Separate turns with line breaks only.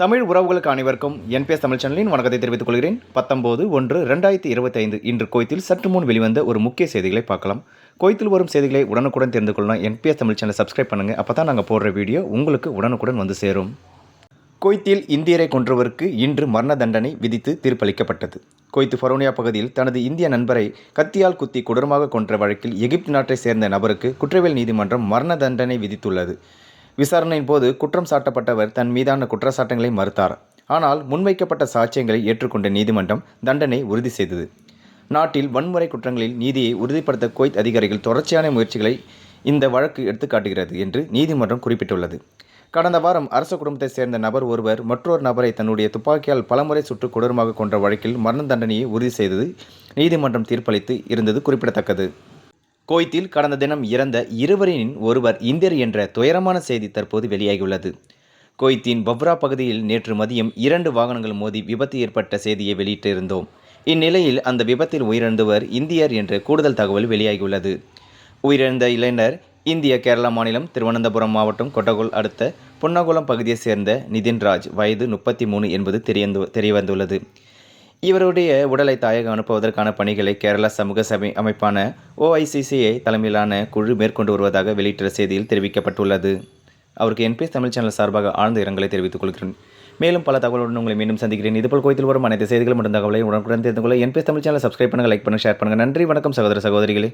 தமிழ் உறவுகளுக்கு அனைவருக்கும் என்பிஎஸ் தமிழ் சேனலின் வணக்கத்தை தெரிவித்துக் கொள்கிறேன். பத்தொம்போது ஒன்று ரெண்டாயிரத்தி இருபத்தைந்து இன்று கோயத்தில் சற்று முன் வெளிவந்த ஒரு முக்கிய செய்திகளை பார்க்கலாம். கோயத்தில் வரும் செய்திகளை உடனுக்குடன் தெரிந்து கொள்ளலாம். என்பிஎஸ் தமிழ் சேனலை சப்ஸ்கிரைப் பண்ணுங்கள் அப்போ தான் நாங்கள் போடுற வீடியோ உங்களுக்கு உடனுக்குடன் வந்து சேரும். கொய்த்தில் இந்தியரை கொன்றவருக்கு இன்று மரண தண்டனை விதித்து தீர்ப்பளிக்கப்பட்டது. கோய்த்து ஃபரோனியா பகுதியில் தனது இந்திய நண்பரை கத்தியால் குத்தி கொடூரமாக கொன்ற வழக்கில் எகிப்து நாட்டை சேர்ந்த நபருக்கு குற்றவியல் நீதிமன்றம் மரண தண்டனை விதித்துள்ளது. விசாரணையின் போது குற்றம் சாட்டப்பட்டவர் தன் மீதான குற்றச்சாட்டுகளை மறுத்தார். ஆனால் முன்வைக்கப்பட்ட சாட்சியங்களை ஏற்றுக்கொண்ட நீதிமன்றம் தண்டனை உறுதி செய்தது. நாட்டில் வன்முறை குற்றங்களில் நீதியை உறுதிப்படுத்த குவைத் அதிகாரிகள் தொடர்ச்சியான முயற்சிகளை இந்த வழக்கு எடுத்துக்காட்டுகிறது என்று நீதிமன்றம் குறிப்பிட்டுள்ளது. கடந்த வாரம் அரச குடும்பத்தைச் சேர்ந்த நபர் ஒருவர் மற்றொரு நபரை தன்னுடைய துப்பாக்கியால் பலமுறை சுட்டு கொடூரமாக கொன்ற வழக்கில் மரண தண்டனையை உறுதி செய்தது நீதிமன்றம் தீர்ப்பளித்து இருந்தது குறிப்பிடத்தக்கது. கோய்த்தில் கடந்த தினம் இறந்த இருவரின் ஒருவர் இந்தியர் என்ற துயரமான செய்தி தற்போது வெளியாகியுள்ளது. கோய்த்தின் பவ்ரா பகுதியில் நேற்று மதியம் இரண்டு வாகனங்கள் மோதி விபத்து ஏற்பட்ட செய்தியை வெளியிட்டிருந்தோம். இந்நிலையில் அந்த விபத்தில் உயிரிழந்தவர் இந்தியர் என்ற கூடுதல் தகவல் வெளியாகியுள்ளது. உயிரிழந்த இளைஞர் இந்திய கேரளா மாநிலம் திருவனந்தபுரம் மாவட்டம் கொட்டகோல் அடுத்த பொன்னகுளம் பகுதியைச் சேர்ந்த நிதின்ராஜ். வயது முப்பத்தி மூணு என்பது தெரியந்து தெரியவந்துள்ளது. இவருடைய உடலை தாயகம் அனுப்புவதற்கான பணிகளை கேரள சமூக சபை அமைப்பான ஓஐசிசிஐ தலைமையிலான குழு மேற்கொண்டு வருவதாக வெளியிட்ட செய்தியில் தெரிவிக்கப்பட்டுள்ளது. அவருக்கு என்பிஎஸ் தமிழ் சேனல் சார்பாக ஆழ்ந்த இரங்கலை தெரிவித்துக் கொள்கிறேன். மேலும் பல தகவலுடன் உங்களை மீண்டும் சந்திக்கிறேன். இதுபோல் கோயத்தில் வரும் அனைத்து செய்திகள் மற்றும் தகவலை உடனுக்குடன் தெரிந்து கொள்ள என்பிஎஸ் தமிழ் சேனல் சப்ஸ்கிரைப் பண்ணுங்கள் லைக் பண்ணுங்கள் ஷேர் பண்ணுங்கள் நன்றி வணக்கம் சகோதர சகோதரிகளே.